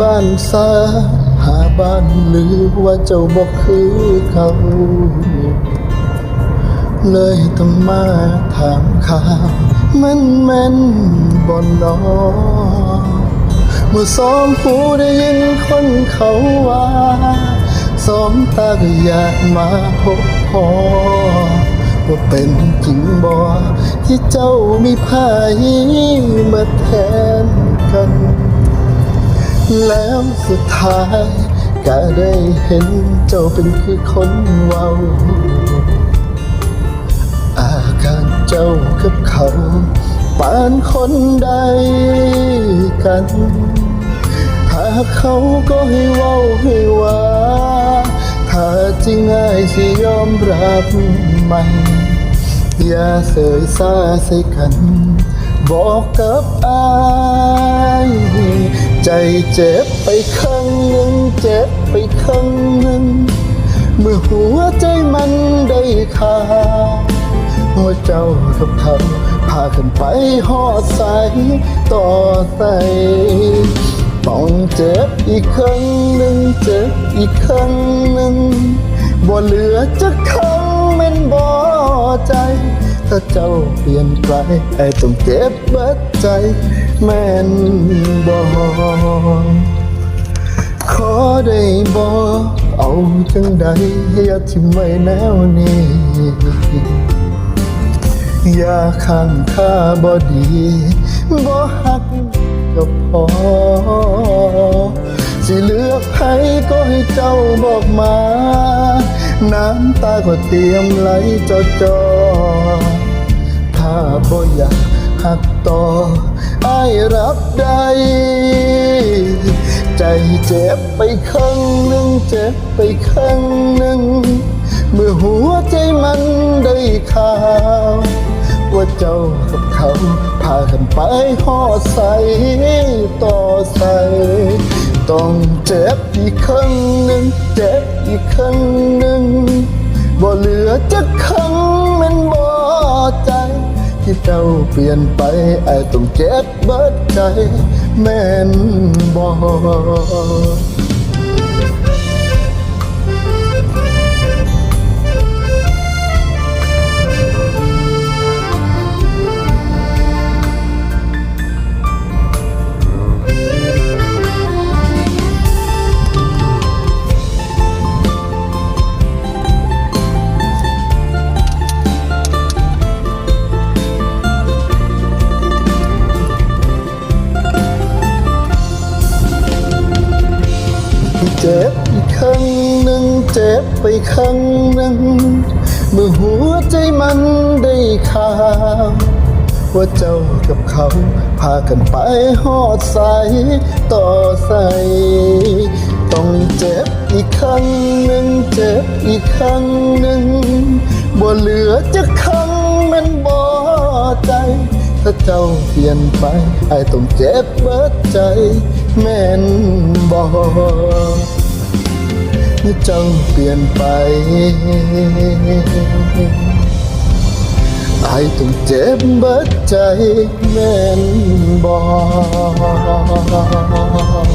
บ้านซาหาบ้านหรือว่าเจ้าบอกคือเขา เลยต้องมาถามข่าวมันแม่นบ่นอเมื่อสองหูได้ยินคนเขาว่าสองตาก็อยากมาพบพอว่าเป็นจริงบ่ที่เจ้ามีภายมาแทนกัน แล้วสุดท้ายก็ได้เห็นเจ้าเป็นคือคนเว้า อาการเจ้ากับเขาปานคนใดกัน ถ้าเขาก็ให้เว้าให้ว่า ถ้าจริงง่ายสิยอมรับมัน อย่าเสยซาใส่กัน บอกกับอาย ใจเจ็บไปข้างหนึ่งเจ็บไปข้างหนึ่งเมื่อหัวใจมันได้ขาวว่าเจ้ากับเขาพากันไปหอดใสต่อใสต้องเจ็บอีกครั้งหนึ่งเจ็บอีกครั้งหนึ่งบ่เหลือจะครั้ง เปลี่ยนไปไอ้ต้องเจ็บเบิดใจ แม่นบ่ขอได้บอกเอาจังใดอย่าทิมไว้แนวนี้อย่าข้างค่าบ่ดีบ่ฮักก็พอ สิเลือกให้ก็ให้เจ้าบอกมา น้ำตาก็เตรียมไหลจอจอ ถ้าบ่อยากหักต่อไอ้ายรับได้ ใจเจ็บไปข้างหนึ่งเจ็บไปข้างหนึ่ง เมื่อหัวใจมันได้ข่าว ว่าเจ้ากับเขาพากันไปหอใสต่อใส ต้องเจ็บอีกครั้งหนึ่งเจ็บอีกครั้งหนึ่งบ่เหลือจะครั้งมัน ที่เจ้าเปลี่ยนไปไอ้ต้องเจ็บเบิดใจแม่นบ่ เจ็บอีกครั้งหนึ่งเจ็บไปครั้งหนึ่ง เมื่อหัวใจมันได้ข่าวว่าเจ้ากับเขา พากันไปหอดใสต่อใส ต้องเจ็บอีกครั้งหนึ่งเจ็บอีกครั้งหนึ่งบ่เหลือจะครั้งมันบ่ใจ ถ้าเจ้าเปลี่ยนไปไอ้ต้องเจ็บเบิดใจแม่นบ่เมื่อเจ้าเปลี่ยนไปไอ้ต้องเจ็บเบิดใจแม่นบอก